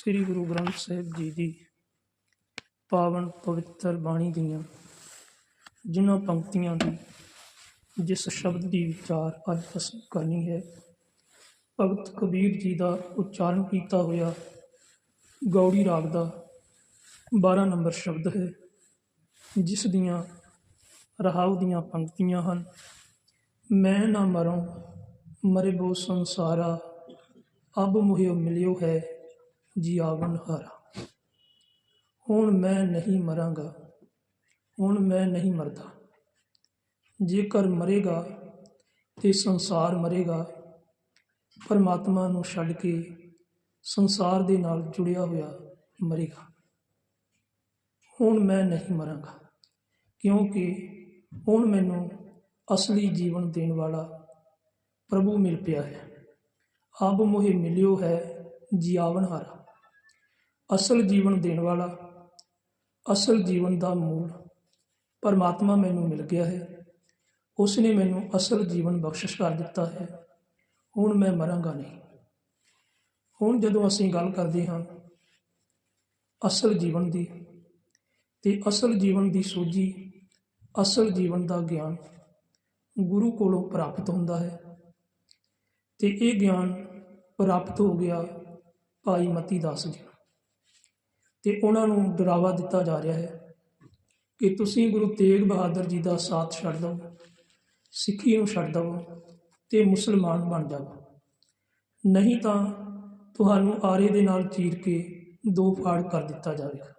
ਸ੍ਰੀ ਗੁਰੂ ਗ੍ਰੰਥ ਸਾਹਿਬ ਜੀ ਦੀ ਪਾਵਨ ਪਵਿੱਤਰ ਬਾਣੀ ਦੀਆਂ ਜਿਨ੍ਹਾਂ ਪੰਕਤੀਆਂ ਦੀ ਜਿਸ ਸ਼ਬਦ ਦੀ ਵਿਚਾਰ ਅੱਜ ਅਸੀਂ ਕਰਨੀ ਹੈ, ਭਗਤ ਕਬੀਰ ਜੀ ਦਾ ਉਚਾਰਨ ਕੀਤਾ ਹੋਇਆ ਗੌੜੀ ਰਾਗ ਦਾ 12 ਨੰਬਰ ਸ਼ਬਦ ਹੈ, ਜਿਸ ਦੀਆਂ ਰਹਾਉ ਦੀਆਂ ਪੰਕਤੀਆਂ ਹਨ, ਮੈਂ ਨਾ ਮਰਉ ਮਰੇ ਬੋ ਸੰਸਾਰਾ, ਅਬ ਮੁਹਿਓ ਮਿਲਿਓ ਹੈ। ਜੀਵਨ ਹਾਰਾ। ਹੁਣ ਮੈਂ ਨਹੀਂ ਮਰਾਂਗਾ, ਹੁਣ ਮੈਂ ਨਹੀਂ ਮਰਦਾ। ਜੇਕਰ ਮਰੇਗਾ ਤੇ ਸੰਸਾਰ ਮਰੇਗਾ, ਪਰਮਾਤਮਾ ਨੂੰ ਛੱਡ ਕੇ ਸੰਸਾਰ ਦੇ ਨਾਲ ਜੁੜਿਆ ਹੋਇਆ ਮਰੇਗਾ। ਹੁਣ ਮੈਂ ਨਹੀਂ ਮਰਾਂਗਾ, ਕਿਉਂਕਿ ਹੁਣ ਮੈਨੂੰ ਅਸਲੀ ਜੀਵਨ ਦੇਣ ਵਾਲਾ ਪ੍ਰਭੂ ਮਿਲ ਪਿਆ ਹੈ। ਆਪ ਮੋਹਿ ਮਿਲਿਓ ਹੈ ਜੀਵਨ ਹਾਰਾ। ਅਸਲ ਜੀਵਨ ਦੇਣ ਵਾਲਾ, ਅਸਲ ਜੀਵਨ ਦਾ ਮੂਲ ਪਰਮਾਤਮਾ ਮੈਨੂੰ ਮਿਲ ਗਿਆ ਹੈ। ਉਸ ਨੇ ਮੈਨੂੰ ਅਸਲ ਜੀਵਨ ਬਖਸ਼ਿਸ਼ ਕਰ ਦਿੱਤਾ ਹੈ। ਹੁਣ ਮੈਂ ਮਰਾਂਗਾ ਨਹੀਂ। ਹੁਣ ਜਦੋਂ ਅਸੀਂ ਗੱਲ ਕਰਦੇ ਹਾਂ ਅਸਲ ਜੀਵਨ ਦੀ, ਤੇ ਅਸਲ ਜੀਵਨ ਦੀ ਸੋਝੀ, ਅਸਲ ਜੀਵਨ ਦਾ ਗਿਆਨ ਗੁਰੂ ਕੋਲੋਂ ਪ੍ਰਾਪਤ ਹੁੰਦਾ ਹੈ। ਤੇ ਇਹ ਗਿਆਨ ਪ੍ਰਾਪਤ ਹੋ ਗਿਆ ਭਾਈ ਮਤੀ ਦਾਸ ਜੀ। ਅਤੇ ਉਹਨਾਂ ਨੂੰ ਡਰਾਵਾ ਦਿੱਤਾ ਜਾ ਰਿਹਾ ਹੈ ਕਿ ਤੁਸੀਂ ਗੁਰੂ ਤੇਗ ਬਹਾਦਰ ਜੀ ਦਾ ਸਾਥ ਛੱਡ ਦਿਓ, ਸਿੱਖੀ ਨੂੰ ਛੱਡ ਦਿਓ ਤੇ ਮੁਸਲਮਾਨ ਬਣ ਜਾਓ। ਨਹੀਂ ਤਾਂ ਤੁਹਾਨੂੰ ਆਰੇ ਦੇ ਨਾਲ ਚੀਰ ਕੇ ਦੋ ਫਾੜ ਕਰ ਦਿੱਤਾ ਜਾਵੇਗਾ।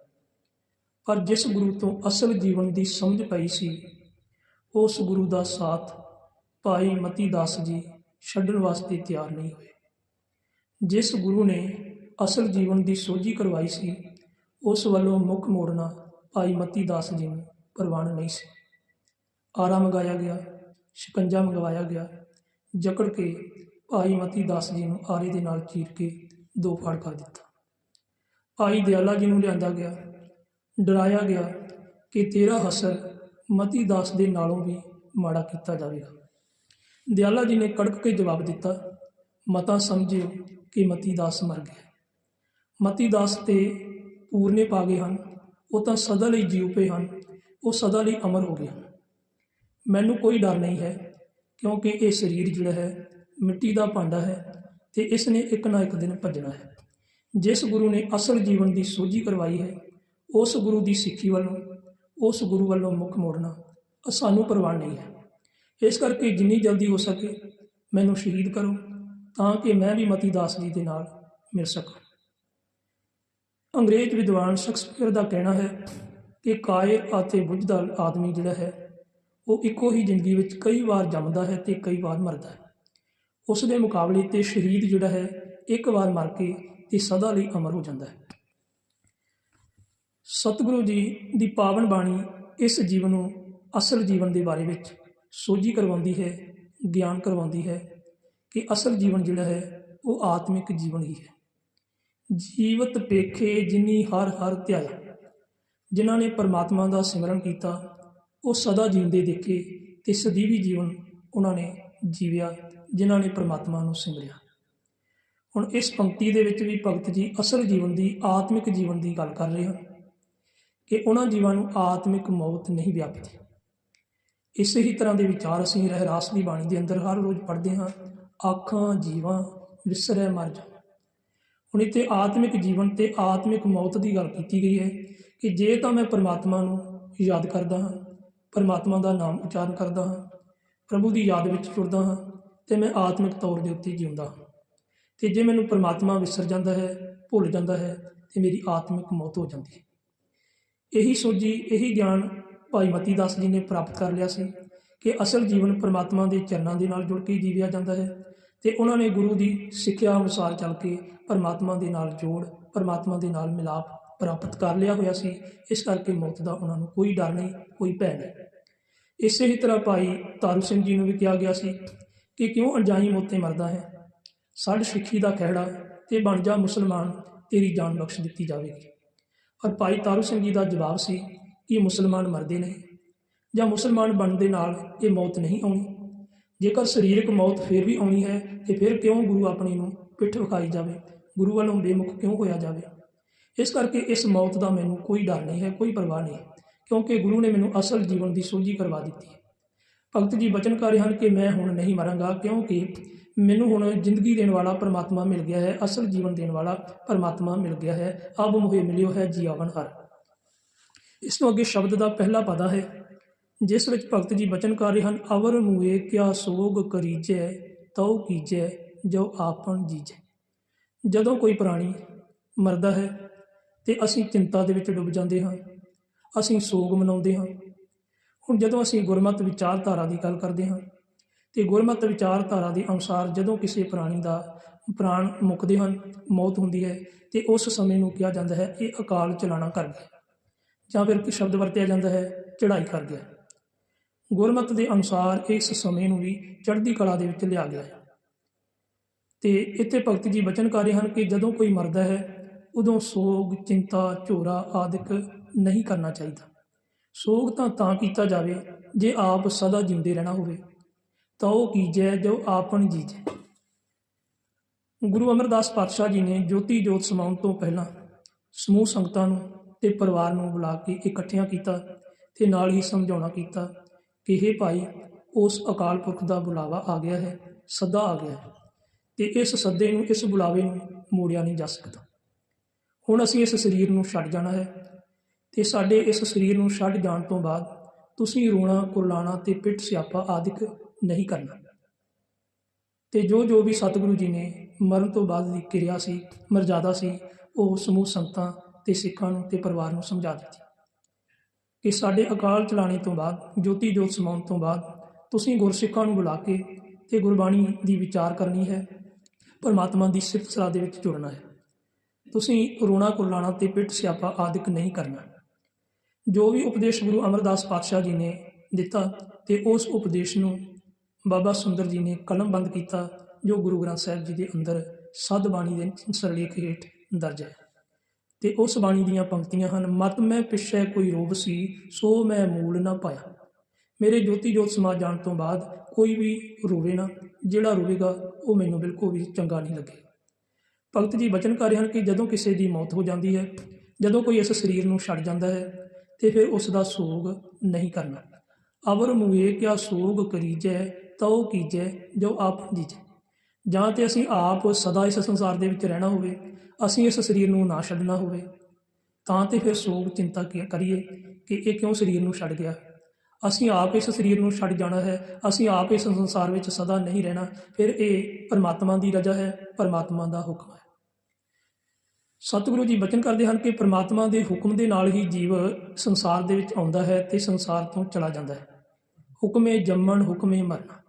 ਪਰ ਜਿਸ ਗੁਰੂ ਤੋਂ ਅਸਲ ਜੀਵਨ ਦੀ ਸਮਝ ਪਈ ਸੀ, ਉਸ ਗੁਰੂ ਦਾ ਸਾਥ ਭਾਈ ਮਤੀ ਦਾਸ ਜੀ ਛੱਡਣ ਵਾਸਤੇ ਤਿਆਰ ਨਹੀਂ ਹੋਏ। ਜਿਸ ਗੁਰੂ ਨੇ ਅਸਲ ਜੀਵਨ ਦੀ ਸੋਝੀ ਕਰਵਾਈ ਸੀ ਉਸ ਵੱਲੋਂ ਮੁੱਖ ਮੋੜਨਾ ਭਾਈ ਮਤੀ ਦਾਸ ਜੀ ਨੂੰ ਪ੍ਰਵਾਨ ਨਹੀਂ ਸੀ। ਆਰਾ ਮੰਗਾਇਆ ਗਿਆ, ਸ਼ਿਕੰਜਾ ਮੰਗਵਾਇਆ ਗਿਆ, ਜਕੜ ਕੇ ਭਾਈ ਮਤੀ ਦਾਸ ਜੀ ਨੂੰ ਆਰੇ ਦੇ ਨਾਲ ਚੀਰ ਕੇ ਦੋ ਫਾੜ ਕਰ ਦਿੱਤਾ। ਭਾਈ ਦਿਆਲਾ ਜੀ ਨੂੰ ਲਿਆਂਦਾ ਗਿਆ। ਡਰਾਇਆ ਗਿਆ ਕਿ ਤੇਰਾ ਹਸਰ ਮਤੀ ਦਾਸ ਦੇ ਨਾਲੋਂ ਵੀ ਮਾੜਾ ਕੀਤਾ ਜਾਵੇਗਾ। ਦਿਆਲਾ ਜੀ ਨੇ ਕੜਕ ਕੇ ਜਵਾਬ ਦਿੱਤਾ, ਮਤਾ ਸਮਝਿਓ ਕਿ ਮਤੀ ਦਾਸ ਮਰ ਗਿਆ। ਮਤੀ ਦਾਸ ਤੇ ਪੂਰਨੇ ਪਾ ਗਏ ਹਨ, ਉਹ ਤਾਂ ਸਦਾ ਲਈ ਜੀਉ ਪਏ ਹਨ, ਉਹ ਸਦਾ ਲਈ ਅਮਰ ਹੋ ਗਏ ਹਨ। ਮੈਨੂੰ ਕੋਈ ਡਰ ਨਹੀਂ ਹੈ, ਕਿਉਂਕਿ ਇਹ ਸਰੀਰ ਜਿਹੜਾ ਹੈ, ਮਿੱਟੀ ਦਾ ਭਾਂਡਾ ਹੈ ਤੇ ਇਸ ਨੇ ਇੱਕ ਨਾ ਇੱਕ ਦਿਨ ਭੱਜਣਾ ਹੈ। ਜਿਸ ਗੁਰੂ ਨੇ ਅਸਲ ਜੀਵਨ ਦੀ ਸੋਝੀ ਕਰਵਾਈ ਹੈ, ਉਸ ਗੁਰੂ ਦੀ ਸਿੱਖੀ ਵੱਲੋਂ, ਉਸ ਗੁਰੂ ਵੱਲੋਂ ਮੁੱਖ ਮੋੜਨਾ ਸਾਨੂੰ ਪ੍ਰਵਾਨ ਨਹੀਂ ਹੈ। ਇਸ ਕਰਕੇ ਜਿੰਨੀ ਜਲਦੀ ਹੋ ਸਕੇ ਮੈਨੂੰ ਸ਼ਹੀਦ ਕਰੋ, ਤਾਂ ਕਿ ਮੈਂ ਵੀ ਮਤੀ ਦਾਸ ਜੀ ਦੇ ਨਾਲ ਮਿਲ ਸਕਾਂ। ਅੰਗਰੇਜ਼ ਵਿਦਵਾਨ ਸ਼ਕਸਪੀਅਰ ਦਾ ਕਹਿਣਾ ਹੈ ਕਿ ਕਾਇਰ ਅਤੇ ਬੁੱਝਦਾ ਆਦਮੀ ਜਿਹੜਾ ਹੈ, ਉਹ ਇੱਕੋ ਹੀ ਜ਼ਿੰਦਗੀ ਵਿੱਚ ਕਈ ਵਾਰ ਜੰਮਦਾ ਹੈ ਤੇ ਕਈ ਵਾਰ ਮਰਦਾ ਹੈ। ਉਸ ਦੇ ਮੁਕਾਬਲੇ ਤੇ ਸ਼ਹੀਦ ਜਿਹੜਾ ਹੈ, ਇੱਕ ਵਾਰ ਮਰ ਕੇ ਤੇ ਸਦਾ ਲਈ ਅਮਰ ਹੋ ਜਾਂਦਾ ਹੈ। ਸਤਿਗੁਰੂ ਜੀ ਦੀ ਪਾਵਨ ਬਾਣੀ ਇਸ ਜੀਵਨ ਨੂੰ ਅਸਲ ਜੀਵਨ ਦੇ ਬਾਰੇ ਵਿੱਚ ਸੋਝੀ ਕਰਵਾਉਂਦੀ ਹੈ, ਗਿਆਨ ਕਰਵਾਉਂਦੀ ਹੈ ਕਿ ਅਸਲ ਜੀਵਨ ਜਿਹੜਾ ਹੈ, ਉਹ ਆਤਮਿਕ ਜੀਵਨ ਹੀ ਹੈ। ਜੀਵਤ ਪੇਖੇ ਜਿਨੀ ਹਰ ਹਰ ਧਿਆਇਆ ਜਿਨ੍ਹਾਂ ਨੇ ਪਰਮਾਤਮਾ ਦਾ ਸਿਮਰਨ ਕੀਤਾ, ਉਹ ਸਦਾ ਜਿਉਂਦੇ ਦੇਖੇ ਤੇ ਸਦੀਵੀ ਜੀਵਨ ਉਹਨਾਂ ਨੇ ਜੀਵਿਆ, ਜਿਨ੍ਹਾਂ ਨੇ ਪਰਮਾਤਮਾ ਨੂੰ ਸਿਮਰਿਆ। ਹੁਣ ਇਸ ਪੰਕਤੀ ਦੇ ਵਿੱਚ ਵੀ ਭਗਤ ਜੀ ਅਸਲ ਜੀਵਨ ਦੀ, ਆਤਮਿਕ ਜੀਵਨ ਦੀ ਗੱਲ ਕਰ ਰਹੇ ਹਨ ਕਿ ਉਹਨਾਂ ਜੀਵਾਂ ਨੂੰ ਆਤਮਿਕ ਮੌਤ ਨਹੀਂ ਵਿਆਪਦੀ। ਇਸੇ ਹੀ ਤਰ੍ਹਾਂ ਦੇ ਵਿਚਾਰ ਅਸੀਂ ਰਹਿਰਾਸ ਦੀ ਬਾਣੀ ਦੇ ਅੰਦਰ ਹਰ ਰੋਜ਼ ਪੜ੍ਹਦੇ ਹਾਂ, ਆਖਾਂ ਜੀਵਾਂ ਵਿਸਰੈ ਮਰ ਜਾ ਹੁਣ ਇੱਥੇ ਆਤਮਿਕ ਜੀਵਨ ਤੇ ਆਤਮਿਕ ਮੌਤ ਦੀ ਗੱਲ ਕੀਤੀ ਗਈ ਹੈ ਕਿ ਜੇ ਤਾਂ ਮੈਂ ਪਰਮਾਤਮਾ ਨੂੰ ਯਾਦ ਕਰਦਾ ਹਾਂ, ਪਰਮਾਤਮਾ ਦਾ ਨਾਮ ਉਚਾਰਨ ਕਰਦਾ ਹਾਂ, ਪ੍ਰਭੂ ਦੀ ਯਾਦ ਵਿੱਚ ਜੁੜਦਾ ਹਾਂ ਤੇ ਮੈਂ ਆਤਮਿਕ ਤੌਰ ਦੇ ਉੱਤੇ ਜਿਉਂਦਾ ਹਾਂ। ਤੇ ਜੇ ਮੈਨੂੰ ਪਰਮਾਤਮਾ ਵਿਸਰ ਜਾਂਦਾ ਹੈ, ਭੁੱਲ ਜਾਂਦਾ ਹੈ ਤੇ ਮੇਰੀ ਆਤਮਿਕ ਮੌਤ ਹੋ ਜਾਂਦੀ ਹੈ। ਇਹੀ ਸੋਝੀ, ਇਹੀ ਗਿਆਨ ਭਾਈ ਮਤੀ ਦਾਸ ਜੀ ਨੇ ਪ੍ਰਾਪਤ ਕਰ ਲਿਆ ਸੀ ਕਿ ਅਸਲ ਜੀਵਨ ਪਰਮਾਤਮਾ ਦੇ ਚਰਨਾਂ ਦੇ ਨਾਲ ਜੁੜ ਕੇ ਜੀਵਿਆ ਜਾਂਦਾ ਹੈ ਤੇ ਉਹਨਾਂ ਨੇ ਗੁਰੂ ਦੀ ਸਿੱਖਿਆ ਅਨੁਸਾਰ ਚੱਲ ਕੇ ਪਰਮਾਤਮਾ ਦੇ ਨਾਲ ਜੋੜ, ਪਰਮਾਤਮਾ ਦੇ ਨਾਲ ਮਿਲਾਪ ਪ੍ਰਾਪਤ ਕਰ ਲਿਆ ਹੋਇਆ ਸੀ। ਇਸ ਕਰਕੇ ਮੌਤ ਦਾ ਉਹਨਾਂ ਨੂੰ ਕੋਈ ਡਰ ਨਹੀਂ, ਕੋਈ ਭੈ ਨਹੀਂ। ਇਸੇ ਹੀ ਤਰ੍ਹਾਂ ਭਾਈ ਤਾਰੂ ਸਿੰਘ ਜੀ ਨੂੰ ਵੀ ਕਿਹਾ ਗਿਆ ਸੀ ਕਿ ਕਿਉਂ ਅਣਜਾਈ ਮੋਤੇ ਮਰਦਾ ਹੈ? ਛੱਡ ਸਿੱਖੀ ਦਾ ਖਹਿੜਾ ਤੇ ਬਣ ਜਾ ਮੁਸਲਮਾਨ, ਤੇਰੀ ਜਾਨ ਬਖਸ਼ ਦਿੱਤੀ ਜਾਵੇਗੀ। ਪਰ ਭਾਈ ਤਾਰੂ ਸਿੰਘ ਜੀ ਦਾ ਜਵਾਬ ਸੀ ਕਿ ਮੁਸਲਮਾਨ ਮਰਦੇ ਨਹੀਂ ਜਾਂ ਮੁਸਲਮਾਨ ਬਣਨ ਦੇ ਨਾਲ ਇਹ ਮੌਤ ਨਹੀਂ ਆਉਣੀ। ਜੇਕਰ ਸਰੀਰਕ ਮੌਤ ਫਿਰ ਵੀ ਆਉਣੀ ਹੈ, ਤੇ ਫਿਰ ਕਿਉਂ ਗੁਰੂ ਆਪਣੇ ਨੂੰ ਪਿੱਠ ਵਿਖਾਈ ਜਾਵੇ? ਗੁਰੂ ਵੱਲੋਂ ਬੇਮੁਖ ਕਿਉਂ ਹੋਇਆ ਜਾਵੇ? ਇਸ ਕਰਕੇ ਇਸ ਮੌਤ ਦਾ ਮੈਨੂੰ ਕੋਈ ਡਰ ਨਹੀਂ ਹੈ, ਕੋਈ ਪਰਵਾਹ ਨਹੀਂ ਕਿਉਂਕਿ ਗੁਰੂ ਨੇ ਮੈਨੂੰ ਅਸਲ ਜੀਵਨ ਦੀ ਸੋਝੀ ਕਰਵਾ ਦਿੱਤੀ ਹੈ। ਭਗਤ ਜੀ ਬਚਨਕਾਰੀ ਹਨ ਕਿ ਮੈਂ ਹੁਣ ਨਹੀਂ ਮਰਾਂਗਾ, ਕਿਉਂਕਿ ਮੈਨੂੰ ਹੁਣ ਜ਼ਿੰਦਗੀ ਦੇਣ ਵਾਲਾ ਪਰਮਾਤਮਾ ਮਿਲ ਗਿਆ ਹੈ, ਅਸਲ ਜੀਵਨ ਦੇਣ ਵਾਲਾ ਪਰਮਾਤਮਾ ਮਿਲ ਗਿਆ ਹੈ। ਅਬ ਮੁਹੇ ਮਿਲਿਓ ਹੈ ਜੀਵਨ ਹਰ। ਇਸ ਤੋਂ ਅੱਗੇ ਸ਼ਬਦ ਦਾ ਪਹਿਲਾ ਪਦਾ ਹੈ। ਜਿਸ ਵਿੱਚ ਭਗਤ ਜੀ ਬਚਨ ਕਰ ਰਹੇ ਹਨ, ਅਵਰ ਮੂਏ ਕਿਆ ਸੋਗ ਕਰੀਜੈ, ਤਉ ਕੀਜੈ, ਜੋ ਆਪਨ ਜੀਜੈ। ਜਦੋਂ ਕੋਈ ਪ੍ਰਾਣੀ ਮਰਦਾ ਹੈ ਤੇ ਅਸੀਂ ਚਿੰਤਾ ਦੇ ਵਿੱਚ ਡੁੱਬ ਜਾਂਦੇ ਹਾਂ, ਅਸੀਂ ਸੋਗ ਮਨਾਉਂਦੇ ਹਾਂ। ਹੁਣ ਜਦੋਂ ਅਸੀਂ ਗੁਰਮਤਿ ਵਿਚਾਰਧਾਰਾ ਦੀ ਗੱਲ ਕਰਦੇ ਹਾਂ, ਤੇ ਗੁਰਮਤ ਵਿਚਾਰਧਾਰਾ ਦੇ ਅਨੁਸਾਰ ਜਦੋਂ ਕਿਸੇ ਪ੍ਰਾਣੀ ਦਾ ਪ੍ਰਾਣ ਮੁੱਕਦੇ ਹਨ, ਮੌਤ ਹੁੰਦੀ ਹੈ, ਤੇ ਉਸ ਸਮੇਂ ਨੂੰ ਕਿਹਾ ਜਾਂਦਾ ਹੈ, ਇਹ ਅਕਾਲ ਚਲਾਣਾ ਕਰ ਗਿਆ। ਜਾਂ ਫਿਰ ਇੱਕ ਸ਼ਬਦ ਵਰਤਿਆ ਜਾਂਦਾ ਹੈ, ਚੜ੍ਹਾਈ ਕਰ ਗਿਆ। ਗੁਰਮਤ ਦੇ ਅਨੁਸਾਰ ਇਸ ਸਮੇਂ ਨੂੰ ਵੀ ਚੜ੍ਹਦੀ ਕਲਾ ਦੇ ਵਿੱਚ ਲਿਆ ਗਿਆ ਹੈ। ਤੇ ਇੱਥੇ ਭਗਤ ਜੀ ਬਚਨ ਕਰ ਰਹੇ ਹਨ ਕਿ ਜਦੋਂ ਕੋਈ ਮਰਦਾ ਹੈ, ਉਦੋਂ ਸੋਗ, ਚਿੰਤਾ, ਝੋਰਾ ਆਦਿਕ ਨਹੀਂ ਕਰਨਾ ਚਾਹੀਦਾ। ਸੋਗ ਤਾਂ ਤਾਂ ਕੀਤਾ ਜਾਵੇ, ਜੇ ਆਪ ਸਦਾ ਜਿਉਂਦੇ ਰਹਿਣਾ ਹੋਵੇ। ਤਾਂ ਉਹ ਕੀਜੈ ਜੋ ਆਪਨ ਜੀਜੈ। ਗੁਰੂ ਅਮਰਦਾਸ ਪਾਤਸ਼ਾਹ ਜੀ ਨੇ ਜੋਤੀ ਜੋਤ ਸਮਾਉਣ ਤੋਂ ਪਹਿਲਾਂ ਸਮੂਹ ਸੰਗਤਾਂ ਨੂੰ ਤੇ ਪਰਿਵਾਰ ਨੂੰ ਬੁਲਾ ਕੇ ਇਕੱਠਿਆਂ ਕੀਤਾ ਤੇ ਨਾਲ ਹੀ ਸਮਝਾਉਣਾ ਕੀਤਾ ਇਹ ਭਾਈ ਉਸ ਅਕਾਲ ਪੁਰਖ ਦਾ ਬੁਲਾਵਾ ਆ ਗਿਆ ਹੈ, ਸੱਦਾ ਆ ਗਿਆ ਹੈ ਤੇ ਇਸ ਸੱਦੇ ਨੂੰ, ਇਸ ਬੁਲਾਵੇ ਨੂੰ ਮੋੜਿਆ ਨਹੀਂ ਜਾ ਸਕਦਾ। ਹੁਣ ਅਸੀਂ ਇਸ ਸਰੀਰ ਨੂੰ ਛੱਡ ਜਾਣਾ ਹੈ ਤੇ ਸਾਡੇ ਇਸ ਸਰੀਰ ਨੂੰ ਛੱਡ ਜਾਣ ਤੋਂ ਬਾਅਦ ਤੁਸੀਂ ਰੋਣਾ, ਕੁਰਲਾਣਾ ਤੇ ਪਿੱਠ ਸਿਆਪਾ ਆਦਿਕ ਨਹੀਂ ਕਰਨਾ। ਤੇ ਜੋ ਜੋ ਵੀ ਸਤਿਗੁਰੂ ਜੀ ਨੇ ਮਰਨ ਤੋਂ ਬਾਅਦ ਦੀ ਕਿਰਿਆ ਸੀ, ਮਰਜ਼ਾਦਾ ਸੀ, ਉਹ ਸਮੂਹ ਸੰਤਾਂ ਤੇ ਸਿੱਖਾਂ ਨੂੰ ਤੇ ਪਰਿਵਾਰ ਨੂੰ ਸਮਝਾ ਦਿੱਤੀ। ਕਿ ਸਾਡੇ ਅਕਾਲ ਚਲਾਣੇ ਤੋਂ ਬਾਅਦ, ਜੋਤੀ ਜੋਤ ਸਮਾਉਣ ਤੋਂ ਬਾਅਦ ਤੁਸੀਂ ਗੁਰਸਿੱਖਾਂ ਨੂੰ ਬੁਲਾ ਕੇ ਤੇ ਗੁਰਬਾਣੀ ਦੀ ਵਿਚਾਰ ਕਰਨੀ ਹੈ, ਪਰਮਾਤਮਾ ਦੀ ਸਿਫਤ ਸਲਾਹ ਦੇ ਵਿੱਚ ਜੁੜਨਾ ਹੈ। ਤੁਸੀਂ ਰੋਣਾ ਕੁਰਲਾਣਾ ਤੇ ਪਿੱਠ ਸਿਆਪਾ ਆਦਿਕ ਨਹੀਂ ਕਰਨਾ। ਜੋ ਵੀ ਉਪਦੇਸ਼ ਗੁਰੂ ਅਮਰਦਾਸ ਪਾਤਸ਼ਾਹ ਜੀ ਨੇ ਦਿੱਤਾ ਤੇ ਉਸ ਉਪਦੇਸ਼ ਨੂੰ ਬਾਬਾ ਸੁੰਦਰ ਜੀ ਨੇ ਕਲਮਬੰਦ ਕੀਤਾ, ਜੋ ਗੁਰੂ ਗ੍ਰੰਥ ਸਾਹਿਬ ਜੀ ਦੇ ਅੰਦਰ ਸਦ ਬਾਣੀ ਦੇ ਸਰਲੇਖ ਹੇਠ ਦਰਜ ਹੈ। ਤੇ ਉਸ ਬਾਣੀ ਦੀਆਂ ਪੰਕਤੀਆਂ ਹਨ, ਮਤ ਮੈਂ ਪਿਛੈ ਕੋਈ ਰੋਗ ਸੀ, ਸੋ ਮੈਂ ਮੂਲ ਨਾ ਪਾਇਆ। ਮੇਰੇ ਜੋਤੀ ਜੋਤ ਸਮਾਜ ਜਾਣ ਤੋਂ ਬਾਅਦ ਕੋਈ ਵੀ ਰੋਵੇ ਨਾ, ਜਿਹੜਾ ਰੋਵੇਗਾ, ਉਹ ਮੈਨੂੰ ਬਿਲਕੁਲ ਵੀ ਚੰਗਾ ਨਹੀਂ ਲੱਗੇ। ਭਗਤ ਜੀ ਬਚਨ ਕਰ ਰਹੇ ਹਨ ਕਿ ਜਦੋਂ ਕਿਸੇ ਦੀ ਮੌਤ ਹੋ ਜਾਂਦੀ ਹੈ, ਜਦੋਂ ਕੋਈ ਇਸ ਸਰੀਰ ਨੂੰ ਛੱਡ ਜਾਂਦਾ ਹੈ, ਤੇ ਫਿਰ ਉਸ ਦਾ ਸੋਗ ਨਹੀਂ ਕਰਨਾ। ਅਵਰ ਮੂਏ ਕਿਆ ਸੋਗ ਕਰੀਜੈ, ਤਉ ਕੀਜੈ, ਜੋ ਆਪ ਜੀਜੈ। ਜਾਂ ਤੇ ਅਸੀਂ ਆਪ ਸਦਾ ਇਸ ਸੰਸਾਰ ਦੇ ਵਿੱਚ ਰਹਿਣਾ ਹੋਵੇ, ਅਸੀਂ ਇਸ ਸਰੀਰ ਨੂੰ ਨਾ ਛੱਡਣਾ ਹੋਵੇ, ਤਾਂ ਤੇ ਫਿਰ ਸੋਗ ਚਿੰਤਾ ਕਰੀਏ ਕਿ ਇਹ ਕਿਉਂ ਸਰੀਰ ਨੂੰ ਛੱਡ ਗਿਆ? ਅਸੀਂ ਆਪ ਇਸ ਸਰੀਰ ਨੂੰ ਛੱਡ ਜਾਣਾ ਹੈ, ਅਸੀਂ ਆਪ ਇਸ ਸੰਸਾਰ ਵਿੱਚ ਸਦਾ ਨਹੀਂ ਰਹਿਣਾ, ਫਿਰ ਇਹ ਪਰਮਾਤਮਾ ਦੀ ਰਜ਼ਾ ਹੈ, ਪਰਮਾਤਮਾ ਦਾ ਹੁਕਮ ਹੈ। ਸਤਿਗੁਰੂ ਜੀ ਬਚਨ ਕਰਦੇ ਹਨ ਕਿ ਪਰਮਾਤਮਾ ਦੇ ਹੁਕਮ ਦੇ ਨਾਲ ਹੀ ਜੀਵ ਸੰਸਾਰ ਦੇ ਵਿੱਚ ਆਉਂਦਾ ਹੈ ਤੇ ਸੰਸਾਰ ਤੋਂ ਚਲਾ ਜਾਂਦਾ ਹੈ। ਹੁਕਮੇ ਜੰਮਣ, ਹੁਕਮੇ ਮਰਨਾ।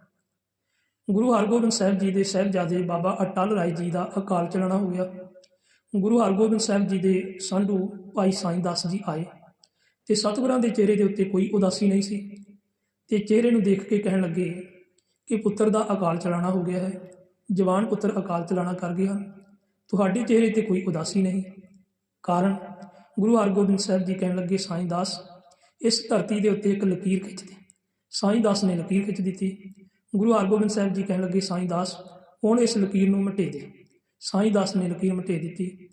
ਗੁਰੂ ਹਰਗੋਬਿੰਦ ਸਾਹਿਬ ਜੀ ਦੇ ਸਾਹਿਬਜ਼ਾਦੇ ਬਾਬਾ ਅਟਲ ਰਾਏ ਜੀ ਦਾ ਅਕਾਲ ਚਲਾਣਾ ਹੋ ਗਿਆ। ਗੁਰੂ ਹਰਗੋਬਿੰਦ ਸਾਹਿਬ ਜੀ ਦੇ ਸੰਧੂ ਭਾਈ ਸਾਈਂ ਦਾਸ ਜੀ ਆਏ ਤੇ ਸਤਿਗੁਰਾਂ ਦੇ ਚਿਹਰੇ ਦੇ ਉੱਤੇ ਕੋਈ ਉਦਾਸੀ ਨਹੀਂ ਸੀ ਤੇ ਚਿਹਰੇ ਨੂੰ ਦੇਖ ਕੇ ਕਹਿਣ ਲੱਗੇ ਕਿ ਪੁੱਤਰ ਦਾ ਅਕਾਲ ਚਲਾਣਾ ਹੋ ਗਿਆ ਹੈ, ਜਵਾਨ ਪੁੱਤਰ ਅਕਾਲ ਚਲਾਣਾ ਕਰ ਗਿਆ ਤੁਹਾਡੇ ਚਿਹਰੇ ਤੇ ਕੋਈ ਉਦਾਸੀ ਨਹੀਂ। ਕਾਰਨ ਗੁਰੂ ਹਰਗੋਬਿੰਦ ਸਾਹਿਬ ਜੀ ਕਹਿਣ ਲੱਗੇ, ਸਾਈਂ ਦਾਸ, ਇਸ ਧਰਤੀ ਦੇ ਉੱਤੇ ਇੱਕ ਲਕੀਰ ਖਿੱਚਦੇ ਸਾਈਂ ਦਾਸ ਨੇ ਲਕੀਰ ਖਿੱਚ ਦਿੱਤੀ। ਗੁਰੂ ਹਰਗੋਬਿੰਦ ਸਾਹਿਬ ਜੀ ਕਹਿਣ ਲੱਗੇ, ਸਾਈਂ ਦਾਸ, ਹੁਣ ਇਸ ਲਕੀਰ ਨੂੰ ਮਟੇ ਦੇ। ਸਾਈਂ ਦਾਸ ਨੇ ਲਕੀਰ ਮਟੇ ਦਿੱਤੀ।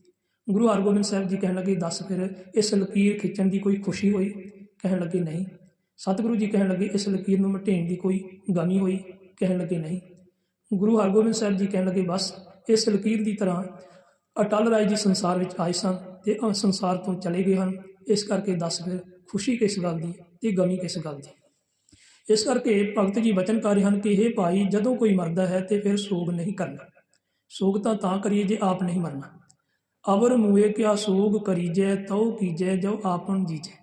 ਗੁਰੂ ਹਰਗੋਬਿੰਦ ਸਾਹਿਬ ਜੀ ਕਹਿਣ ਲੱਗੇ, ਦੱਸ ਫਿਰ, ਇਸ ਲਕੀਰ ਖਿੱਚਣ ਦੀ ਕੋਈ ਖੁਸ਼ੀ ਹੋਈ? ਕਹਿਣ ਲੱਗੇ, ਨਹੀਂ। ਸਤਿਗੁਰੂ ਜੀ ਕਹਿਣ ਲੱਗੇ, ਇਸ ਲਕੀਰ ਨੂੰ ਮਟੇਣ ਦੀ ਕੋਈ ਗਮੀ ਹੋਈ? ਕਹਿਣ ਲੱਗੇ, ਨਹੀਂ। ਗੁਰੂ ਹਰਗੋਬਿੰਦ ਸਾਹਿਬ ਜੀ ਕਹਿਣ ਲੱਗੇ, ਬਸ, ਇਸ ਲਕੀਰ ਦੀ ਤਰ੍ਹਾਂ ਅਟਲ ਰਾਏ ਜੀ ਸੰਸਾਰ ਵਿੱਚ ਆਏ ਸਨ ਤੇ ਸੰਸਾਰ ਤੋਂ ਚਲੇ ਗਏ ਹਨ। ਇਸ ਕਰਕੇ ਦੱਸ ਫਿਰ, ਖੁਸ਼ੀ ਕਿਸ ਗੱਲ ਦੀ ਤੇ ਗਮੀ ਕਿਸ ਗੱਲ ਦੀ? ਇਸ ਕਰਕੇ ਭਗਤ ਜੀ ਬਚਨ ਕਰ ਰਹੇ ਹਨ ਕਿ ਇਹ ਭਾਈ, ਜਦੋਂ ਕੋਈ ਮਰਦਾ ਹੈ ਤੇ ਫਿਰ ਸੋਗ ਨਹੀਂ ਕਰਨਾ। ਸੋਗ ਤਾਂ ਤਾਂ ਕਰੀਏ ਜੇ ਆਪ ਨਹੀਂ ਮਰਨਾ। ਅਵਰ ਮੂਏ ਕਿਆ ਸੋਗ ਕਰੀਜੈ, ਤਉ ਕੀਜੈ ਜੋ ਆਪਨ ਜੀਜੈ।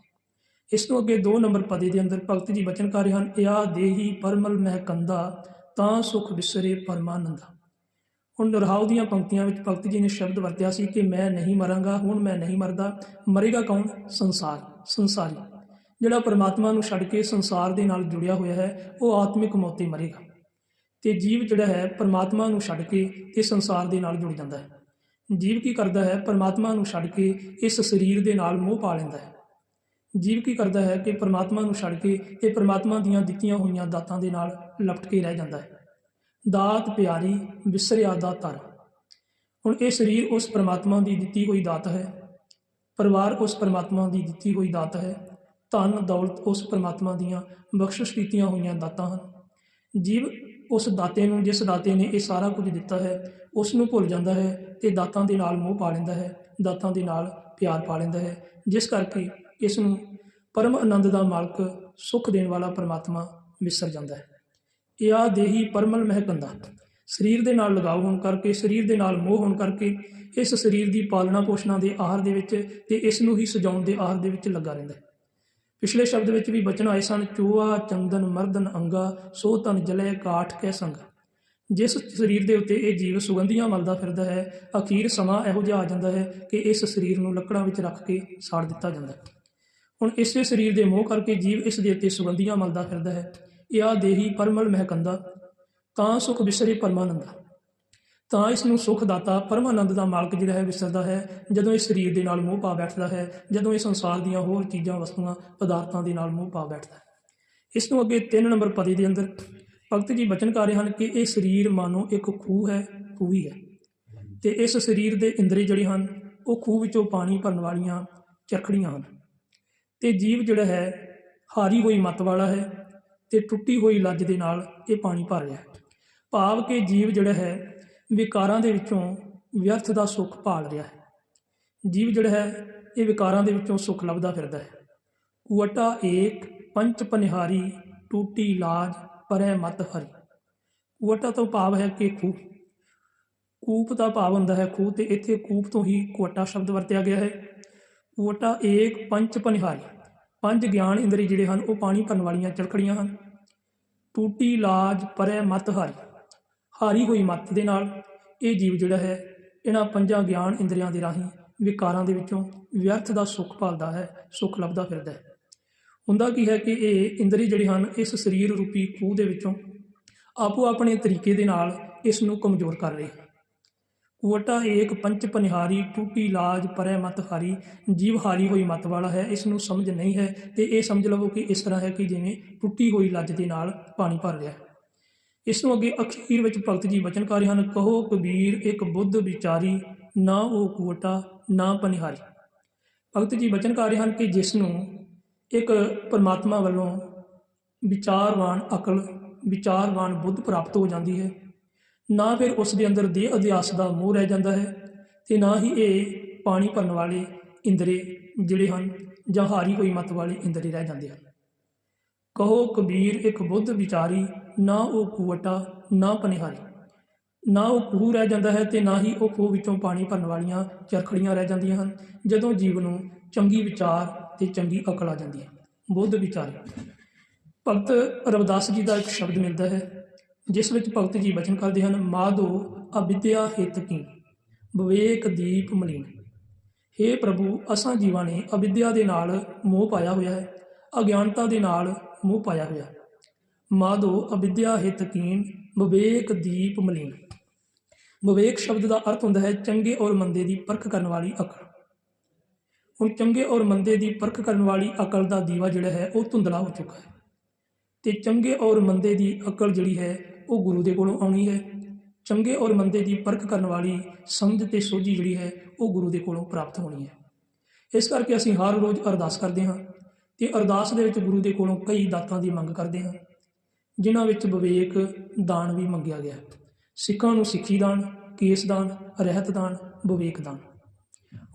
ਇਸ ਤੋਂ ਅੱਗੇ 2 ਨੰਬਰ ਪਦੇ ਦੇ ਅੰਦਰ ਭਗਤ ਜੀ ਬਚਨ ਕਰ ਰਹੇ ਹਨ, ਇਆ ਦੇਹੀ ਪਰਮਲ ਮਹਿਕੰਦਾ ਤਾਂ ਸੁਖ ਵਿਸਰੇ ਪਰਮਾਨੰਦਾ। ਹੁਣ ਰਹਾਉ ਦੀਆਂ ਪੰਕਤੀਆਂ ਵਿੱਚ ਭਗਤ ਜੀ ਨੇ ਸ਼ਬਦ ਵਰਤਿਆ ਸੀ ਕਿ ਮੈਂ ਨਹੀਂ ਮਰਾਂਗਾ, ਹੁਣ ਮੈਂ ਨਹੀਂ ਮਰਦਾ। ਮਰੇਗਾ ਕੌਣ? ਸੰਸਾਰ, ਸੰਸਾਰੀ। ਜਿਹੜਾ ਪਰਮਾਤਮਾ ਨੂੰ ਛੱਡ ਕੇ ਸੰਸਾਰ ਦੇ ਨਾਲ ਜੁੜਿਆ ਹੋਇਆ ਹੈ, ਉਹ ਆਤਮਿਕ ਮੌਤੇ ਮਰੇਗਾ। ਤੇ ਜੀਵ ਜਿਹੜਾ ਹੈ, ਪਰਮਾਤਮਾ ਨੂੰ ਛੱਡ ਕੇ ਇਹ ਸੰਸਾਰ ਦੇ ਨਾਲ ਜੁੜ ਜਾਂਦਾ ਹੈ। ਜੀਵ ਕੀ ਕਰਦਾ ਹੈ, ਪਰਮਾਤਮਾ ਨੂੰ ਛੱਡ ਕੇ ਇਸ ਸਰੀਰ ਦੇ ਨਾਲ ਮੋਹ ਪਾ ਲੈਂਦਾ ਹੈ। ਜੀਵ ਕੀ ਕਰਦਾ ਹੈ ਕਿ ਪਰਮਾਤਮਾ ਨੂੰ ਛੱਡ ਕੇ ਇਹ ਪਰਮਾਤਮਾ ਦੀਆਂ ਦਿੱਤੀਆਂ ਹੋਈਆਂ ਦਾਤਾਂ ਦੇ ਨਾਲ ਲਪਟ ਕੇ ਰਹਿ ਜਾਂਦਾ ਹੈ। ਦਾਤ ਪਿਆਰੀ ਵਿਸਰਿਆ ਦਾ ਤਰ। ਹੁਣ ਇਹ ਸਰੀਰ ਉਸ ਪਰਮਾਤਮਾ ਦੀ ਦਿੱਤੀ ਹੋਈ ਦਾਤ ਹੈ। ਪਰਿਵਾਰ ਉਸ ਪਰਮਾਤਮਾ ਦੀ ਦਿੱਤੀ ਹੋਈ ਦਾਤ ਹੈ। ਧਨ, ਦੌਲਤ ਉਸ ਪਰਮਾਤਮਾ ਦੀਆਂ ਬਖਸ਼ਿਸ਼ ਕੀਤੀਆਂ ਹੋਈਆਂ ਦਾਤਾਂ ਹਨ। ਜੀਵ ਉਸ ਦਾਤੇ ਨੂੰ, ਜਿਸ ਦਾਤੇ ਨੇ ਇਹ ਸਾਰਾ ਕੁਝ ਦਿੱਤਾ ਹੈ ਉਸ ਨੂੰ ਭੁੱਲ ਜਾਂਦਾ ਹੈ ਤੇ ਦਾਤਾਂ ਦੇ ਨਾਲ ਮੋਹ ਪਾ ਲੈਂਦਾ ਹੈ, ਦਾਤਾਂ ਦੇ ਨਾਲ ਪਿਆਰ ਪਾ ਲੈਂਦਾ ਹੈ, ਜਿਸ ਕਰਕੇ ਇਸ ਨੂੰ ਪਰਮ ਆਨੰਦ ਦਾ ਮਾਲਕ ਸੁਖ ਦੇਣ ਵਾਲਾ ਪਰਮਾਤਮਾ ਵਿਸਰ ਜਾਂਦਾ ਹੈ। ਇਹ ਆ ਦੇਹੀ ਪਰਮਲ ਮਹਿਕੰਦਾ। ਸਰੀਰ ਦੇ ਨਾਲ ਲਗਾਵ ਹੋਣ ਕਰਕੇ, ਸਰੀਰ ਦੇ ਨਾਲ ਮੋਹ ਹੋਣ ਕਰਕੇ ਇਸ ਸਰੀਰ ਦੀ ਪਾਲਣਾ ਪੋਸ਼ਣਾ ਦੇ ਆਹਾਰ ਦੇ ਵਿੱਚ ਤੇ ਇਸ ਨੂੰ ਹੀ ਸਜਾਉਣ ਦੇ ਆਹਾਰ ਦੇ ਵਿੱਚ ਲੱਗਾ ਰਹਿੰਦਾ ਹੈ। ਪਿਛਲੇ ਸ਼ਬਦ ਵਿੱਚ ਵੀ ਬਚਨ ਆਏ ਸਨ, ਚੂਹਾ, ਚੰਦਨ, ਮਰਦਨ, ਅੰਗਾ, ਸੋ ਤਨ ਜਲੇ, ਕਾਠ ਕੈ ਸੰਗ। ਜਿਸ ਸਰੀਰ ਦੇ ਉੱਤੇ ਇਹ ਜੀਵ ਸੁਗੰਧੀਆਂ ਮਲਦਾ ਫਿਰਦਾ ਹੈ, ਅਖੀਰ ਸਮਾਂ ਇਹੋ ਜਿਹਾ ਆ ਜਾਂਦਾ ਹੈ ਕਿ ਇਸ ਸਰੀਰ ਨੂੰ ਲੱਕੜਾਂ ਵਿੱਚ ਰੱਖ ਕੇ ਸਾੜ ਦਿੱਤਾ ਜਾਂਦਾ ਹੈ। ਹੁਣ ਇਸੇ ਸਰੀਰ ਦੇ ਮੋਹ ਕਰਕੇ ਜੀਵ ਇਸ ਦੇ ਉੱਤੇ ਸੁਗੰਧੀਆਂ ਮਲਦਾ ਫਿਰਦਾ ਹੈ। ਇਹ ਆ ਦੇਹੀ ਪਰਮਲ ਮਹਿਕੰਦਾ, ਤਾਂ ਸੁਖ ਵਿਸਰੇ ਪਰਮਾਨੰਦਾ। ਤਾਂ ਇਸ ਨੂੰ ਸੁਖ ਦਾਤਾ ਪਰਮਾਨੰਦ ਦਾ ਮਾਲਕ ਜਿਹੜਾ ਹੈ ਵਿਸਰਦਾ ਹੈ, ਜਦੋਂ ਇਹ ਸਰੀਰ ਦੇ ਨਾਲ ਮੋਹ ਪਾ ਬੈਠਦਾ ਹੈ, ਜਦੋਂ ਇਹ ਸੰਸਾਰ ਦੀਆਂ ਹੋਰ ਚੀਜ਼ਾਂ, ਵਸਤੂਆਂ, ਪਦਾਰਥਾਂ ਦੇ ਨਾਲ ਮੋਹ ਪਾ ਬੈਠਦਾ ਹੈ। ਇਸ ਨੂੰ ਅੱਗੇ 3 ਨੰਬਰ ਪਦੀ ਦੇ ਅੰਦਰ ਭਗਤ ਜੀ ਬਚਨ ਕਰ ਰਹੇ ਹਨ ਕਿ ਇਹ ਸਰੀਰ ਮਾਨੋ ਇੱਕ ਖੂਹ ਹੈ, ਖੂਹੀ ਹੈ। ਤੇ ਇਸ ਸਰੀਰ ਦੇ ਇੰਦਰੀ ਜਿਹੜੇ ਹਨ, ਉਹ ਖੂਹ ਵਿੱਚੋਂ ਪਾਣੀ ਭਰਨ ਵਾਲੀਆਂ ਚਰਖੜੀਆਂ ਹਨ। ਤੇ ਜੀਵ ਜਿਹੜਾ ਹੈ, ਹਾਰੀ ਹੋਈ ਮਤ ਵਾਲਾ ਹੈ ਤੇ ਟੁੱਟੀ ਹੋਈ ਲੱਜ ਦੇ ਨਾਲ ਇਹ ਪਾਣੀ ਭਰ ਰਿਹਾ ਹੈ। ਭਾਵ ਕਿ ਜੀਵ ਜਿਹੜਾ ਹੈ ਵਿਕਾਰਾਂ ਦੇ ਵਿੱਚੋਂ ਵਿਅਰਥ ਦਾ ਸੁੱਖ ਭਾਲ ਰਿਹਾ ਹੈ। ਜੀਵ ਜਿਹੜਾ ਹੈ, ਇਹ ਵਿਕਾਰਾਂ ਦੇ ਵਿੱਚੋਂ ਸੁੱਖ ਲੱਭਦਾ ਫਿਰਦਾ ਹੈ। ਕੁਵਟਾ ਏਕ ਪੰਚ ਪਨਿਹਾਰੀ ਟੂਟੀ ਲਾਜ ਪਰੈ ਮਤ ਹਰੀ। ਕੁਵਟਾ ਤੋਂ ਭਾਵ ਹੈ ਕਿ ਖੂਹ। ਕੂਪ ਦਾ ਭਾਵ ਹੁੰਦਾ ਹੈ ਖੂਹ ਤੇ ਇੱਥੇ ਕੂਪ ਤੋਂ ਹੀ ਕੁਵਟਾ ਸ਼ਬਦ ਵਰਤਿਆ ਗਿਆ ਹੈ। ਕੁਵਟਾ ਏਕ ਪੰਚ ਪਨਿਹਾਰੀ, ਪੰਜ ਗਿਆਨ ਇੰਦਰੀ ਜਿਹੜੇ ਹਨ, ਉਹ ਪਾਣੀ ਭਰਨ ਵਾਲੀਆਂ ਚੜਖੜੀਆਂ ਹਨ। ਟੂਟੀ ਲਾਜ ਪਰੈ ਮਤ ਹਾਰੀ। ਹਾਰੀ ਹੋਈ ਮੱਤ ਦੇ ਨਾਲ ਇਹ ਜੀਵ ਜਿਹੜਾ ਹੈ, ਇਹਨਾਂ ਪੰਜਾਂ ਗਿਆਨ ਇੰਦਰੀਆਂ ਦੇ ਰਾਹੀਂ ਵਿਕਾਰਾਂ ਦੇ ਵਿੱਚੋਂ ਵਿਅਰਥ ਦਾ ਸੁੱਖ ਭਾਲਦਾ ਹੈ, ਸੁੱਖ ਲੱਭਦਾ ਫਿਰਦਾ ਹੈ। ਹੁੰਦਾ ਕੀ ਹੈ ਕਿ ਇਹ ਇੰਦਰੀ ਜਿਹੜੇ ਹਨ, ਇਸ ਸਰੀਰ ਰੂਪੀ ਖੂਹ ਦੇ ਵਿੱਚੋਂ ਆਪੋ ਆਪਣੇ ਤਰੀਕੇ ਦੇ ਨਾਲ ਇਸ ਨੂੰ ਕਮਜ਼ੋਰ ਕਰ ਰਹੇ ਹਨ। ਏਕ ਪੰਚ ਪਨਿਹਾਰੀ, ਟੂਟੀ ਲਾਜ ਪਰੈ ਮਤ ਹਾਰੀ, ਜੀਵ ਹਾਰੀ ਹੋਈ ਮਤ ਵਾਲਾ ਹੈ, ਇਸ ਨੂੰ ਸਮਝ ਨਹੀਂ ਹੈ ਤੇ ਇਹ ਸਮਝ ਲਵੋ ਕਿ ਇਸ ਤਰ੍ਹਾਂ ਹੈ ਕਿ ਜਿਵੇਂ ਟੁੱਟੀ ਹੋਈ ਲੱਜ ਦੇ ਨਾਲ ਪਾਣੀ ਭਰ ਰਿਹਾ ਹੈ। ਇਸ ਤੋਂ ਅੱਗੇ ਅਖੀਰ ਵਿੱਚ ਭਗਤ ਜੀ ਬਚਨ ਕਰ ਰਹੇ ਹਨ, ਕਹੋ ਕਬੀਰ ਇੱਕ ਬੁੱਧ ਵਿਚਾਰੀ, ਨਾ ਉਹ ਕੋਟਾ, ਨਾ ਪਨਿਹਾਰੀ। ਭਗਤ ਜੀ ਬਚਨ ਕਰ ਰਹੇ ਹਨ ਕਿ ਜਿਸ ਨੂੰ ਇੱਕ ਪਰਮਾਤਮਾ ਵੱਲੋਂ ਵਿਚਾਰਵਾਨ ਅਕਲ, ਵਿਚਾਰਵਾਨ ਬੁੱਧ ਪ੍ਰਾਪਤ ਹੋ ਜਾਂਦੀ ਹੈ, ਨਾ ਫਿਰ ਉਸ ਦੇ ਅੰਦਰ ਦੇਹ ਅਧਿਆਸ ਦਾ ਮੋਹ ਰਹਿ ਜਾਂਦਾ ਹੈ ਤੇ ਨਾ ਹੀ ਇਹ ਪਾਣੀ ਭਰਨ ਵਾਲੇ ਇੰਦਰੇ ਜਿਹੜੇ ਹਨ ਜਾਂ ਹਾਰੀ ਹੋਈ ਮਤ ਵਾਲੇ ਇੰਦਰੇ ਰਹਿ ਜਾਂਦੇ ਹਨ। ਕਹੋ ਕਬੀਰ ਇੱਕ ਬੁੱਧ ਵਿਚਾਰੀ, ਨਾ ਉਹ ਕੁਵਟਾ, ਨਾ ਪਨਿਹਾਰੀ। ਨਾ ਉਹ ਖੂਹ ਰਹਿ ਜਾਂਦਾ ਹੈ ਤੇ ਨਾ ਹੀ ਉਹ ਖੂਹ ਵਿੱਚੋਂ ਪਾਣੀ ਭਰਨ ਵਾਲੀਆਂ ਚਰਖੜੀਆਂ ਰਹਿ ਜਾਂਦੀਆਂ ਹਨ। ਜਦੋਂ ਜੀਵ ਨੂੰ ਚੰਗੀ ਵਿਚਾਰ ਤੇ ਚੰਗੀ ਅਕਲ ਆ ਜਾਂਦੀ ਹੈ। ਬੁੱਧ ਵਿਚਾਰੀ। ਭਗਤ ਰਵਿਦਾਸ ਜੀ ਦਾ ਇੱਕ ਸ਼ਬਦ ਮਿਲਦਾ ਹੈ, ਜਿਸ ਵਿੱਚ ਭਗਤ ਜੀ ਬਚਨ ਕਰਦੇ ਹਨ, ਮਾਧੋ ਅਵਿਦਿਆ ਹਿਤ ਕੀ, ਵਿਵੇਕ ਦੀਪ ਮਲੀਨ। हे ਪ੍ਰਭੂ, ਅਸਾਂ ਜੀਵਾਂ ਨੇ ਅਵਿਦਿਆ ਦੇ ਨਾਲ ਮੋਹ ਪਾਇਆ ਹੋਇਆ ਹੈ। ਅਗਿਆਨਤਾ ਦੇ ਨਾਲ ਮੂੰਹ ਪਾਇਆ ਹੋਇਆ। ਹੈ ਮਾਧੋ ਅਵਿਦਿਆ ਹਿਤਕੀਨ ਵਿਵੇਕ ਦੀਪ ਮਲੀਨ। ਵਿਵੇਕ ਸ਼ਬਦ ਦਾ ਅਰਥ ਹੁੰਦਾ ਹੈ ਚੰਗੇ ਔਰ ਮੰਦੇ ਦੀ ਪਰਖ ਕਰਨ ਵਾਲੀ ਅਕਲ। ਹੁਣ ਚੰਗੇ ਔਰ ਮੰਦੇ ਦੀ ਪਰਖ ਕਰਨ ਵਾਲੀ ਅਕਲ ਦਾ ਦੀਵਾ ਜਿਹੜਾ ਹੈ ਉਹ ਧੁੰਦਲਾ ਹੋ ਚੁੱਕਾ ਹੈ। ਤੇ ਚੰਗੇ ਔਰ ਮੰਦੇ ਦੀ ਅਕਲ ਜਿਹੜੀ ਹੈ ਉਹ ਗੁਰੂ ਦੇ ਕੋਲੋਂ ਆਉਣੀ ਹੈ। ਚੰਗੇ ਔਰ ਮੰਦੇ ਦੀ ਪਰਖ ਕਰਨ ਵਾਲੀ ਸਮਝ ਤੇ ਸੋਝੀ ਜਿਹੜੀ ਹੈ ਉਹ ਗੁਰੂ ਦੇ ਕੋਲੋਂ ਪ੍ਰਾਪਤ ਹੋਣੀ ਹੈ। ਇਸ ਕਰਕੇ ਅਸੀਂ ਹਰ ਰੋਜ਼ ਅਰਦਾਸ ਕਰਦੇ ਹਾਂ ਤੇ ਅਰਦਾਸ ਦੇ ਵਿੱਚ ਗੁਰੂ ਦੇ ਕੋਲੋਂ ਕਈ ਦਾਤਾਂ ਦੀ ਮੰਗ ਕਰਦੇ ਹਾਂ, ਜਿਨ੍ਹਾਂ ਵਿੱਚ ਵਿਵੇਕ ਦਾਨ ਵੀ ਮੰਗਿਆ ਗਿਆ ਸਿੱਖਾਂ ਨੂੰ ਸਿੱਖੀ ਦਾਨ, ਕੇਸ ਦਾਨ, ਰਹਿਤ ਦਾਨ, ਵਿਵੇਕ ਦਾਨ।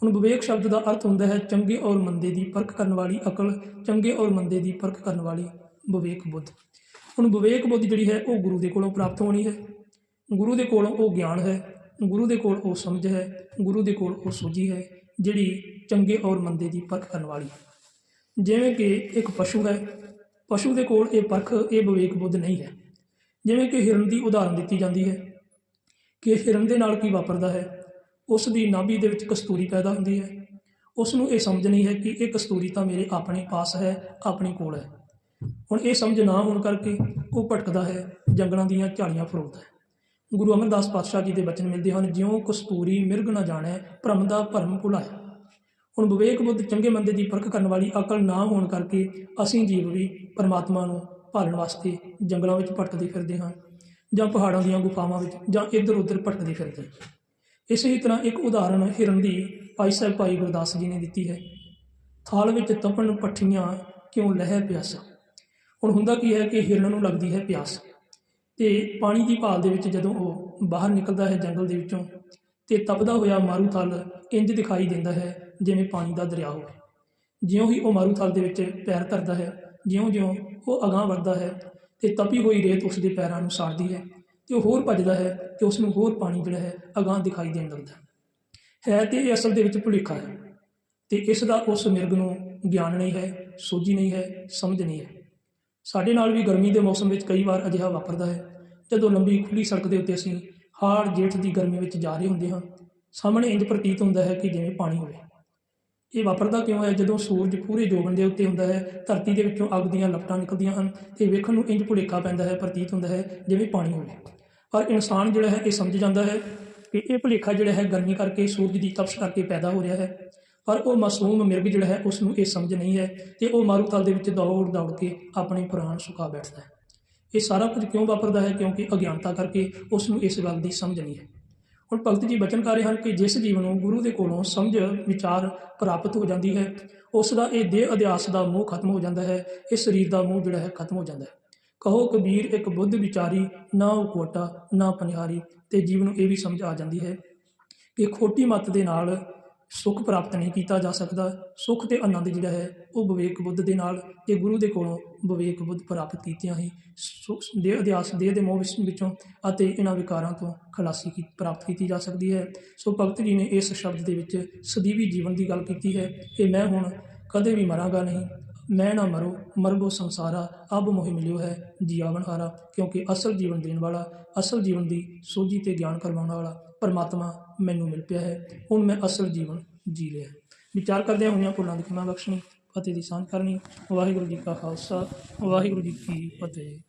ਹੁਣ ਵਿਵੇਕ ਸ਼ਬਦ ਦਾ ਅਰਥ ਹੁੰਦਾ ਹੈ ਚੰਗੇ ਔਰ ਮੰਦੇ ਦੀ ਪਰਖ ਕਰਨ ਵਾਲੀ ਅਕਲ, ਚੰਗੇ ਔਰ ਮੰਦੇ ਦੀ ਪਰਖ ਕਰਨ ਵਾਲੀ ਵਿਵੇਕ ਬੁੱਧ। ਹੁਣ ਵਿਵੇਕ ਬੁੱਧ ਜਿਹੜੀ ਹੈ ਉਹ ਗੁਰੂ ਦੇ ਕੋਲੋਂ ਪ੍ਰਾਪਤ ਹੋਣੀ ਹੈ। ਗੁਰੂ ਦੇ ਕੋਲੋਂ ਉਹ ਗਿਆਨ ਹੈ, ਗੁਰੂ ਦੇ ਕੋਲ ਉਹ ਸਮਝ ਹੈ, ਗੁਰੂ ਦੇ ਕੋਲ ਉਹ ਸੋਝੀ ਹੈ, ਜਿਹੜੀ ਚੰਗੇ ਔਰ ਮੰਦੇ ਦੀ ਪਰਖ ਕਰਨ ਵਾਲੀ ਹੈ। ਜਿਵੇਂ ਕਿ ਇੱਕ ਪਸ਼ੂ ਹੈ, ਪਸ਼ੂ ਦੇ ਕੋਲ ਇਹ ਪਰਖ, ਇਹ ਵਿਵੇਕ ਬੁੱਧ ਨਹੀਂ ਹੈ। ਜਿਵੇਂ ਕਿ ਹਿਰਨ ਦੀ ਉਦਾਹਰਨ ਦਿੱਤੀ ਜਾਂਦੀ ਹੈ ਕਿ ਹਿਰਨ ਦੇ ਨਾਲ ਕੀ ਵਾਪਰਦਾ ਹੈ, ਉਸ ਦੀ ਨਾਭੀ ਦੇ ਵਿੱਚ ਕਸਤੂਰੀ ਪੈਦਾ ਹੁੰਦੀ ਹੈ। ਉਸ ਨੂੰ ਇਹ ਸਮਝ ਨਹੀਂ ਹੈ ਕਿ ਇਹ ਕਸਤੂਰੀ ਤਾਂ ਮੇਰੇ ਆਪਣੇ ਪਾਸ ਹੈ, ਆਪਣੇ ਕੋਲ ਹੈ। ਹੁਣ ਇਹ ਸਮਝ ਨਾ ਹੋਣ ਕਰਕੇ ਉਹ ਭਟਕਦਾ ਹੈ, ਜੰਗਲਾਂ ਦੀਆਂ ਝਾੜੀਆਂ ਫਰੋਲਦਾ ਹੈ। ਗੁਰੂ ਅਮਰਦਾਸ ਪਾਤਸ਼ਾਹ ਜੀ ਦੇ ਬਚਨ ਮਿਲਦੇ ਹਨ, ਜਿਉਂ ਕਸਤੂਰੀ ਮਿਰਗ ਨਾ ਜਾਣੈ, ਭਰਮ ਦਾ ਭਰਮ ਭੁਲਾਇਆ ਹੁਣ ਵਿਵੇਕ ਬੁੱਧ ਚੰਗੇ ਮੰਦੇ ਦੀ ਪਰਖ ਕਰਨ ਵਾਲੀ ਅਕਲ ਨਾ ਹੋਣ ਕਰਕੇ ਅਸੀਂ ਜੀਵ ਵੀ ਪਰਮਾਤਮਾ ਨੂੰ ਭਾਲਣ ਵਾਸਤੇ ਜੰਗਲਾਂ ਵਿੱਚ ਭਟਕਦੇ ਫਿਰਦੇ ਹਾਂ, ਜਾਂ ਪਹਾੜਾਂ ਦੀਆਂ ਗੁਫਾਵਾਂ ਵਿੱਚ, ਜਾਂ ਇੱਧਰ ਉੱਧਰ ਭਟਕਦੇ ਫਿਰਦੇ ਹਾਂ। ਇਸੇ ਹੀ ਤਰ੍ਹਾਂ ਇੱਕ ਉਦਾਹਰਣ ਹਿਰਨ ਦੀ ਭਾਈ ਸਾਹਿਬ ਭਾਈ ਗੁਰਦਾਸ ਜੀ ਨੇ ਦਿੱਤੀ ਹੈ ਥਾਲ ਵਿੱਚ ਤਪਣ ਪੱਠੀਆਂ ਕਿਉਂ ਲਹਿ ਪਿਆਸਾ ਹੁਣ ਹੁੰਦਾ ਕੀ ਹੈ ਕਿ ਹਿਰਨ ਨੂੰ ਲੱਗਦੀ ਹੈ ਪਿਆਸ ਤੇ ਪਾਣੀ ਦੀ ਭਾਲ ਦੇ ਵਿੱਚ ਜਦੋਂ ਉਹ ਬਾਹਰ ਨਿਕਲਦਾ ਹੈ ਜੰਗਲ ਦੇ ਵਿੱਚੋਂ ਤੇ ਤਪਦਾ ਹੋਇਆ ਮਾਰੂ ਮਾਰੂਥਲ ਇੰਜ ਦਿਖਾਈ ਦਿੰਦਾ ਹੈ ਜਿਵੇਂ ਪਾਣੀ ਦਾ ਦਰਿਆ ਹੋਵੇ। ਜਿਉਂ ਹੀ ਉਹ ਮਾਰੂਥਲ ਦੇ ਵਿੱਚ ਪੈਰ ਧਰਦਾ ਹੈ ਜਿਉਂ-ਜਿਉਂ ਉਹ ਅਗਾਂਹ ਵੱਧਦਾ ਹੈ ਤੇ ਤਪੀ ਹੋਈ ਰੇਤ ਉਸ ਦੇ ਪੈਰਾਂ ਨੂੰ ਸਾੜਦੀ ਹੈ ਤੇ ਉਹ ਹੋਰ ਭੱਜਦਾ ਹੈ ਤੇ ਉਸ ਨੂੰ ਹੋਰ ਪਾਣੀ ਜਿਹੜਾ ਹੈ ਅਗਾਂਹ ਦਿਖਾਈ ਦੇਣ ਲੱਗਦਾ ਹੈ। ਹੈ ਤੇ ਇਹ ਅਸਲ ਦੇ ਵਿੱਚ ਭੁਲੇਖਾ ਹੈ ਤੇ ਇਸ ਦਾ ਉਸ ਮਿਰਗ ਨੂੰ ਗਿਆਨ ਨਹੀਂ ਹੈ, ਸੋਝੀ ਨਹੀਂ ਹੈ, ਸਮਝ ਨਹੀਂ ਹੈ। ਸਾਡੇ ਨਾਲ ਵੀ ਗਰਮੀ ਦੇ ਮੌਸਮ ਵਿੱਚ ਕਈ ਵਾਰ ਅਜਿਹਾ ਵਾਪਰਦਾ ਹੈ, ਜਦੋਂ ਲੰਬੀ ਖੁੱਲੀ ਸੜਕ ਦੇ ਉੱਤੇ ਅਸੀਂ ਹਾੜ ਜੇਠ ਦੀ ਗਰਮੀ ਵਿੱਚ ਜਾ ਰਹੇ ਹੁੰਦੇ ਹਾਂ, ਸਾਹਮਣੇ ਇੰਜ ਪ੍ਰਤੀਤ ਹੁੰਦਾ ਹੈ ਕਿ ਜਿਵੇਂ ਪਾਣੀ ਹੋਵੇ। ਇਹ ਵਾਪਰਦਾ ਕਿਉਂ ਹੈ? ਜਦੋਂ ਸੂਰਜ ਪੂਰੇ ਜੋਬਨ ਦੇ ਉੱਤੇ ਹੁੰਦਾ ਹੈ, ਧਰਤੀ ਦੇ ਵਿੱਚੋਂ ਅੱਗ ਦੀਆਂ ਲਪਟਾਂ ਨਿਕਲਦੀਆਂ ਹਨ ਤੇ ਵੇਖਣ ਨੂੰ ਇੰਜ ਭੁਲੇਖਾ ਪੈਂਦਾ ਹੈ, ਪ੍ਰਤੀਤ ਹੁੰਦਾ ਹੈ, ਜਿਵੇਂ ਪਾਣੀ ਹੋਵੇ। ਪਰ ਇਨਸਾਨ ਜਿਹੜਾ ਹੈ, ਇਹ ਸਮਝ ਜਾਂਦਾ ਹੈ ਕਿ ਇਹ ਭੁਲੇਖਾ ਜਿਹੜਾ ਹੈ, ਗਰਮੀ ਕਰਕੇ ਸੂਰਜ ਦੀ ਤਪਸ਼ ਕਰਕੇ ਪੈਦਾ ਹੋ ਰਿਹਾ ਹੈ। ਪਰ ਉਹ ਮਾਸੂਮ ਮਿਰਗ ਜਿਹੜਾ ਹੈ, ਉਸ ਨੂੰ ਇਹ ਸਮਝ ਨਹੀਂ ਹੈ ਤੇ ਉਹ ਮਾਰੂਥਲ ਦੇ ਵਿੱਚ ਦੌੜ ਦੌੜ ਕੇ ਆਪਣੇ ਪ੍ਰਾਣ ਸੁਕਾ ਬੈਠਦਾ ਹੈ। ਇਹ ਸਾਰਾ ਕੁਝ ਕਿਉਂ ਵਾਪਰਦਾ ਹੈ? ਕਿਉਂਕਿ ਅਗਿਆਨਤਾ ਕਰਕੇ ਉਸ ਨੂੰ ਇਸ ਗੱਲ ਦੀ ਸਮਝ ਨਹੀਂ ਹੈ। ਹੁਣ ਭਗਤ ਜੀ ਬਚਨ ਕਰ ਰਹੇ ਹਨ ਕਿ ਜਿਸ ਜੀਵ ਨੂੰ ਗੁਰੂ ਦੇ ਕੋਲੋਂ ਸਮਝ, ਵਿਚਾਰ ਪ੍ਰਾਪਤ ਹੋ ਜਾਂਦੀ ਹੈ, ਉਸ ਦਾ ਇਹ ਦੇਹ ਅਧਿਆਸ ਦਾ ਮੋਹ ਖਤਮ ਹੋ ਜਾਂਦਾ ਹੈ, ਇਹ ਸਰੀਰ ਦਾ ਮੋਹ ਜਿਹੜਾ ਹੈ ਖਤਮ ਹੋ ਜਾਂਦਾ ਹੈ। ਕਹੋ ਕਬੀਰ, ਇੱਕ ਬੁੱਧ ਵਿਚਾਰੀ, ਨਾ ਉਹ ਕੋਟਾ, ਨਾ ਪਨਿਹਾਰੀ ਤੇ ਜੀਵ ਨੂੰ ਇਹ ਵੀ ਸਮਝ ਆ ਜਾਂਦੀ ਹੈ ਕਿ ਖੋਟੀ ਮੱਤ ਦੇ ਨਾਲ ਸੁੱਖ ਪ੍ਰਾਪਤ ਨਹੀਂ ਕੀਤਾ ਜਾ ਸਕਦਾ। ਸੁੱਖ ਤੇ ਆਨੰਦ ਜਿਹੜਾ ਹੈ, ਉਹ ਵਿਵੇਕ ਬੁੱਧ ਦੇ ਨਾਲ ਤੇ ਗੁਰੂ ਦੇ ਕੋਲੋਂ ਵਿਵੇਕ ਬੁੱਧ ਪ੍ਰਾਪਤ ਕੀਤਿਆਂ ਹੀ ਸੁ- ਦੇਹ ਅਧਿਆਸ, ਦੇਹ ਦੇ ਮੋਹ ਵਿੱਚੋਂ ਅਤੇ ਇਹਨਾਂ ਵਿਕਾਰਾਂ ਤੋਂ ਖਲਾਸੀ ਕੀ, ਪ੍ਰਾਪਤ ਕੀਤੀ ਜਾ ਸਕਦੀ ਹੈ। ਸੋ ਭਗਤ ਜੀ ਨੇ ਇਸ ਸ਼ਬਦ ਦੇ ਵਿੱਚ ਸਦੀਵੀ ਜੀਵਨ ਦੀ ਗੱਲ ਕੀਤੀ ਹੈ ਕਿ ਮੈਂ ਹੁਣ ਕਦੇ ਵੀ ਮਰਾਂਗਾ ਨਹੀਂ। ਮੈਂ ਨਾ ਮਰੋ, ਮਰਗੋ ਸੰਸਾਰਾ, ਅਬ ਮੋਹਿ ਮਿਲਿਓ ਹੈ ਜੀਵਨ ਹਾਰਾ। ਕਿਉਂਕਿ ਅਸਲ ਜੀਵਨ ਦੇਣ ਵਾਲਾ, ਅਸਲ ਜੀਵਨ ਦੀ ਸੋਝੀ ਤੇ ਗਿਆਨ ਕਰਵਾਉਣ ਵਾਲਾ ਪਰਮਾਤਮਾ ਮੈਨੂੰ ਮਿਲ ਪਿਆ ਹੈ। ਹੁਣ ਮੈਂ ਅਸਲ ਜੀਵਨ ਜੀ ਲਿਆ ਵਿਚਾਰ ਕਰਦਿਆਂ ਹੋਈਆਂ ਭੁੱਲਾਂ ਦੀ ਖਿਮਾ ਬਖਸ਼ਣੀ, ਫਤਿਹ ਦੀ ਸਾਂਝ ਕਰਨੀ। ਵਾਹਿਗੁਰੂ ਜੀ ਕਾ ਖਾਲਸਾ, ਵਾਹਿਗੁਰੂ ਜੀ ਕੀ ਫਤਿਹ।